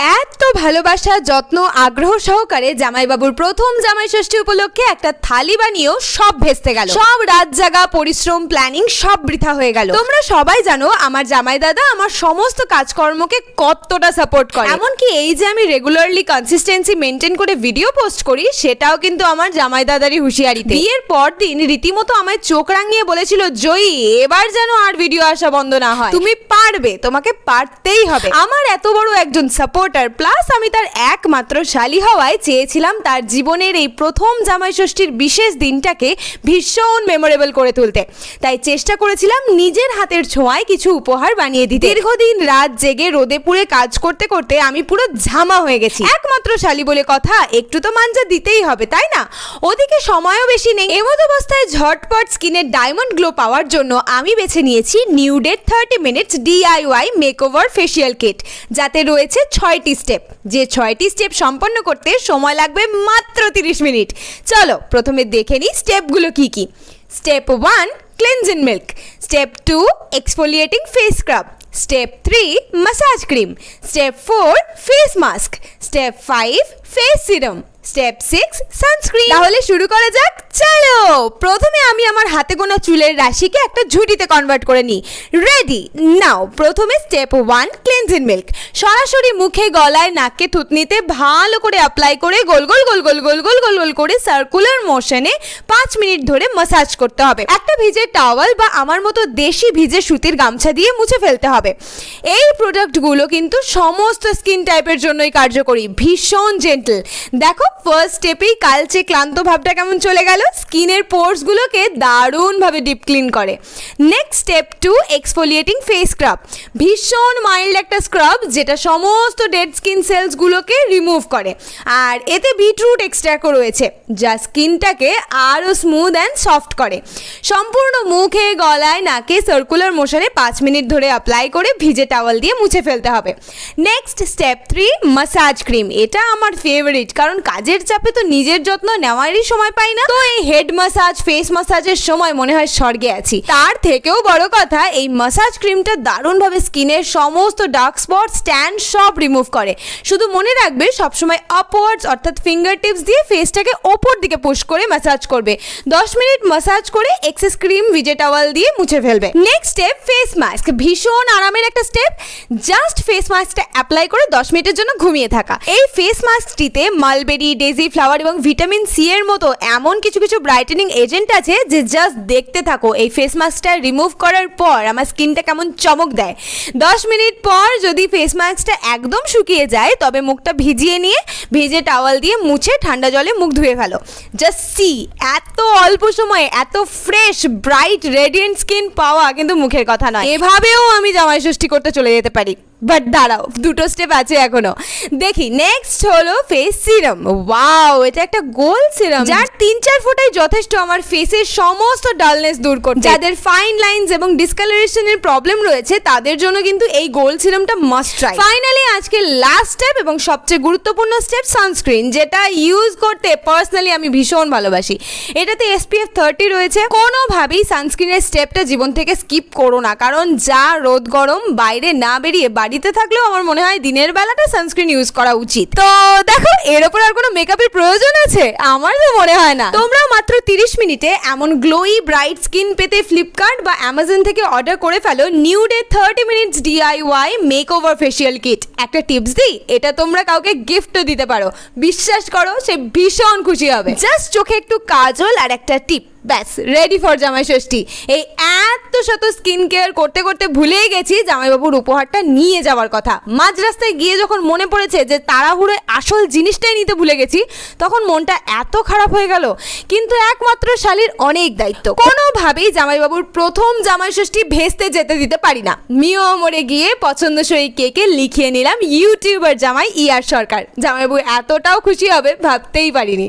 At ভালোবাসা, যত্ন, আগ্রহ সহকারে জামাইবাবুর প্রথম জামাই ষষ্ঠী উপলক্ষে একটা থালি বানিয়েও সব ভেস্তে গেল। সব রাত জাগা, পরিশ্রম প্ল্যানিং সব বৃথা হয়ে গেল। তোমরা সবাই জানো আমার জামাই দাদা আমার সমস্ত কাজকর্মকে কতটা সাপোর্ট করে। এমনকি এই যে আমি রেগুলারলি কনসিস্টেন্সি মেনটেন করে ভিডিও পোস্ট করি, সেটাও কিন্তু আমার জামাই দাদারই হুঁশিয়ারিতে। বিয়ের পর দিন রীতিমতো আমায় চোখ রাঙিয়ে বলেছিল, জয়ী, এবার যেন আর ভিডিও আসা বন্ধ না হয়। তুমি পারবে, তোমাকে পারতেই হবে। আমার এত বড় একজন সাপোর্টার প্লাস আমি তার একমাত্র শালি হওয়ায় চেয়েছিলাম তার জীবনের এই প্রথম জামাই ষষ্ঠীর বিশেষ দিনটাকে ভীষণ মেমোরেবল করে তুলতে। তাই চেষ্টা করেছিলাম নিজের হাতের ছোঁয়ায় কিছু উপহার বানিয়ে দিতে। দীর্ঘদিন রাত জেগে রোদে পুড়ে কাজ করতে করতে আমি পুরো ঝামা হয়ে গেছি। একমাত্র শালি বলে কথা, একটু তো মাঞ্জা দিতেই হবে, তাই না? ওদিকে সময়ও বেশি নেই। এমত অবস্থায় ঝটপট স্কিনের ডায়মন্ড গ্লো পাওয়ার জন্য আমি বেছে নিয়েছি new day thirty minutes D I Y makeover facial kit যাতে রয়েছে ছয়টি স্টেপ যে ছয়টি স্টেপ সম্পন্ন করতে সময় লাগবে মাত্র তিরিশ মিনিট। চলো, প্রথমে দেখে নিই স্টেপগুলো কি কি। Step one cleansing milk step two exfoliating face scrub step three massage cream step four face mask step five face serum step six sunscreen তাহলে শুরু করা যাক, চলো। প্রথমে আমি আমার হাতে গোনা চুলের রাশিকে একটা ঝুঁটিতে কনভার্ট করে নিই। রেডি নাও প্রথমে স্টেপ ওয়ান ক্লেনজিং মিল্ক সরাসরি মুখে, গলায় নাককে থুতনিতে ভালো করে অ্যাপ্লাই করে গোল গোল গোল গোল গোল গোল গোল গোল করে সার্কুলার মোশনে পাঁচ মিনিট ধরে মাসাজ করতে হবে। একটা ভিজে টাওয়াল বা আমার মতো দেশি ভিজে সুতির গামছা দিয়ে মুছে ফেলতে হবে। এই প্রোডাক্টগুলো কিন্তু সমস্ত স্কিন টাইপের জন্যই কার্যকরী, ভীষণ জেন্টল দেখো ফার্স্ট স্টেপেই কালচে ক্লান্ত ভাবটা কেমন চলে গেল? স্কিনের পোর্সগুলোকে দারুণভাবে ডিপ ক্লিন করে। Next step two exfoliating face scrub ভীষণ মাইল্ড একটা স্ক্রাব যেটা সমস্ত ডেড স্কিন সেলসগুলোকে রিমুভ করে। আর এতে বিটরুট এক্সট্রাক্টও রয়েছে, যা স্কিনটাকে আরও স্মুথ অ্যান্ড সফট করে। সম্পূর্ণ মুখে, গলায়, নাকে সার্কুলার মোশনে পাঁচ মিনিট ধরে অ্যাপ্লাই করে ভিজে টাওয়াল দিয়ে মুছে ফেলতে হবে। Next step three massage cream এটা আমার ফেভারিট কারণ কাজের চাপে তো নিজের যত্ন নেওয়ারই সময় পাই না। তো এই হেড মাসাজ ফেস মাসাজের সময় মনে হয় স্বর্গে আছি। তার থেকেও বড় কথা, এই মাসাজ ক্রিমটা দারুণভাবে স্কিনের সমস্ত ডার্ক স্পট স্ট্যান্ড সব রিমুভ করে। শুধু মনে রাখবে, সবসময় আপওয়ার্ডস অর্থাৎ ফিঙ্গার টিপস দিয়ে ফেসটাকে ওপর দিকে পুশ করে ম্যাসাজ করবে। দশ মিনিট ম্যাসাজ করে এক্সেস ক্রিম ভিজে টাওয়াল দিয়ে মুছে ফেলবে। নেক্সট স্টেপ ফেস মাস্ক ভীষণ আরামের একটা স্টেপ জাস্ট ফেস মাস্কটা অ্যাপ্লাই করে দশ মিনিটের জন্য ঘুমিয়ে থাকা। এই ফেস মাস্কটিতে মালবেরি ডেজি ফ্লাওয়ার এবং ভিটামিন সি এর মতো এমন কিছু কিছু ব্রাইটেনিং এজেন্ট আছে যে জাস্ট দেখতে থাকো। এই ফেস মাস্কটা রিমুভ করার পর আমার স্কিনটা কেমন চমক দেয়। দশ মিনিট পর যদি ফেস মাস্কটা একদম শুকিয়ে যায়, তবে মুখটা ভিজিয়ে নিয়ে, ভিজে টাওয়াল দিয়ে মুছে ঠান্ডা জলে মুখ ধুয়ে ফেলো। জাস্ট সি এত অল্প সময়ে, এত ফ্রেশ ব্রাইট রেডিয়েন্ট স্কিন পাওয়া কিন্তু মুখের কথা নয়। এভাবেও আমি জামাই ষষ্ঠী করতে চলে যেতে পারি। বাট দাঁড়াও দুটো স্টেপ আছে এখনও। দেখি নেক্সট হলো ফেস সিরাম ওয়াও এটা একটা গোল সিরাম যার তিন চার ফোঁটাই যথেষ্ট আমার ফেসের সমস্ত ডালনেস দূর করতে। যাদের ফাইন লাইনস এবং ডিসকালারেশনের প্রবলেম রয়েছে তাদের জন্য কিন্তু এই গোল সিরামটা মাস্ট ট্রাই ফাইনালি আজকে লাস্ট স্টেপ এবং সবচেয়ে গুরুত্বপূর্ণ স্টেপ সানস্ক্রিন যেটা ইউজ করতে পার্সোনালি আমি ভীষণ ভালোবাসি। এটাতে এসপিএফ থার্টি রয়েছে। কোনোভাবেই সানস্ক্রিনের স্টেপটা জীবন থেকে স্কিপ করো না কারণ যা রোদ গরম বাইরে না বেরিয়ে বাড়িতে থাকলেও আমার মনে হয় দিনের বেলাটা সানস্ক্রিন ইউজ করা উচিত। তো দেখো, এর ওপর আর কোনো মেকআপের প্রয়োজন আছে? আমার তো মনে হয় না। তোমরা মাত্র তিরিশ মিনিটে এমন গ্লোই ব্রাইট স্কিন পেতে ফ্লিপকার্ট বা অ্যামাজন থেকে অর্ডার করে ফেলো new day thirty minutes D I Y makeover facial kit একটা টিপস দিই, এটা তোমরা কাউকে গিফটও দিতে পারো। বিশ্বাস করো, সে ভীষণ খুশি হবে। জাস্ট চোখে একটু কাজল আর একটা টিপ ব্যাস রেডি ফর জামাই ষষ্ঠী। এই এত শত স্কিন কেয়ার করতে করতে ভুলেই গেছি জামাইবাবুর উপহারটা নিয়ে যাওয়ার কথা। মাঝ রাস্তায় গিয়ে যখন মনে পড়েছে যে তাড়াহুড়োয় আসল জিনিসটাই নিতে ভুলে গেছি, তখন মনটা এত খারাপ হয়ে গেল। কিন্তু একমাত্র শালির অনেক দায়িত্ব। কোনোভাবেই জামাইবাবুর প্রথম জামাই ষষ্ঠী ভেস্তে যেতে দিতে পারি না। মিও মরে গিয়ে পছন্দসই কেকে লিখিয়ে নিলাম ইউটিউবার জামাই ইয়ার সরকার। জামাইবাবু এতটাও খুশি হবে ভাবতেই পারিনি।